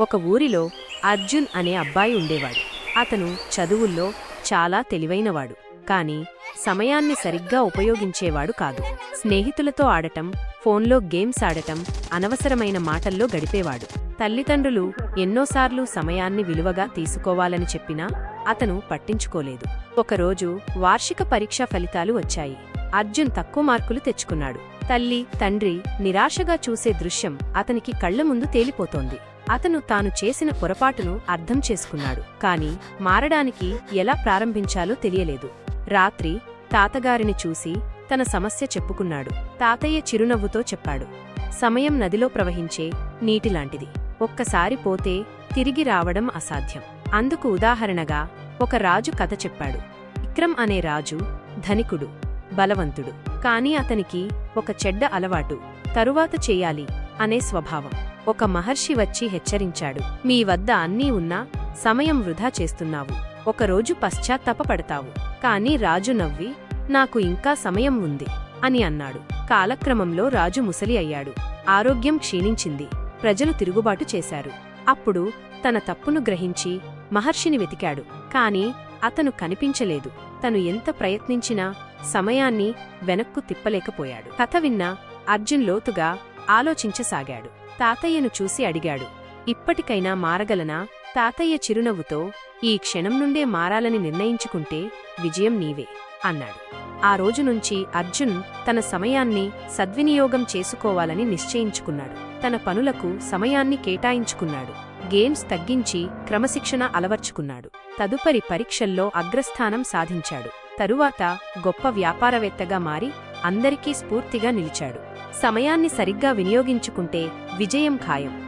ఒక ఊరిలో అర్జున్ అనే అబ్బాయి ఉండేవాడు. అతను చదువుల్లో చాలా తెలివైనవాడు కాని సమయాన్ని సరిగ్గా ఉపయోగించేవాడు కాదు. స్నేహితులతో ఆడటం ఫోన్లో గేమ్స్ ఆడటం అనవసరమైన మాటల్లో గడిపేవాడు. తల్లిదండ్రులు ఎన్నోసార్లు సమయాన్ని విలువగా తీసుకోవాలని చెప్పినా అతను పట్టించుకోలేదు. ఒకరోజు వార్షిక పరీక్షా ఫలితాలు వచ్చాయి. అర్జున్ తక్కువ మార్కులు తెచ్చుకున్నాడు. తల్లి తండ్రి నిరాశగా చూసే దృశ్యం అతనికి కళ్ళ ముందు తేలిపోతోంది. అతను తాను చేసిన పొరపాటును అర్థం చేసుకున్నాడు. కాని మారడానికి ఎలా ప్రారంభించాలో తెలియలేదు. రాత్రి తాతగారిని చూసి తన సమస్య చెప్పుకున్నాడు. తాతయ్య చిరునవ్వుతో చెప్పాడు. సమయం నదిలో ప్రవహించే నీటిలాంటిది. ఒక్కసారి పోతే తిరిగి రావడం అసాధ్యం. అందుకు ఉదాహరణగా ఒక రాజు కథ చెప్పాడు. విక్రమ్ అనే రాజు ధనికుడు బలవంతుడు. కాని అతనికి ఒక చెడ్డ అలవాటు. తరువాత చేయాలి అనే స్వభావం. ఒక మహర్షి వచ్చి హెచ్చరించాడు. మీ వద్ద అన్నీ ఉన్నా సమయం వృధా చేస్తున్నావు. ఒకరోజు పశ్చాత్తాపపడతావు. కాని రాజు నవ్వి నాకు ఇంకా సమయం ఉంది అని అన్నాడు. కాలక్రమంలో రాజు ముసలి అయ్యాడు. ఆరోగ్యం క్షీణించింది. ప్రజలు తిరుగుబాటు చేశారు. అప్పుడు తన తప్పును గ్రహించి మహర్షిని వెతికాడు. కాని అతను కనిపించలేదు. తను ఎంత ప్రయత్నించినా సమయాన్ని వెనక్కు తిప్పలేకపోయాడు. కథ విన్న అర్జున్ లోతుగా ఆలోచించసాగాడు. తాతయ్యను చూసి అడిగాడు. ఇప్పటికైనా మారగలనా? తాతయ్య చిరునవ్వుతో ఈ క్షణం నుండే మారాలని నిర్ణయించుకుంటే విజయం నీవే అన్నాడు. ఆ రోజు నుంచి అర్జున్ తన సమయాన్ని సద్వినియోగం చేసుకోవాలని నిశ్చయించుకున్నాడు. తన పనులకు సమయాన్ని కేటాయించుకున్నాడు. గేమ్స్ తగ్గించి క్రమశిక్షణ అలవర్చుకున్నాడు. తదుపరి పరీక్షల్లో అగ్రస్థానం సాధించాడు. తరువాత గొప్ప వ్యాపారవేత్తగా మారి అందరికీ స్ఫూర్తిగా నిలిచాడు. సమయాన్ని సరిగ్గా వినియోగించుకుంటే విజయం ఖాయం.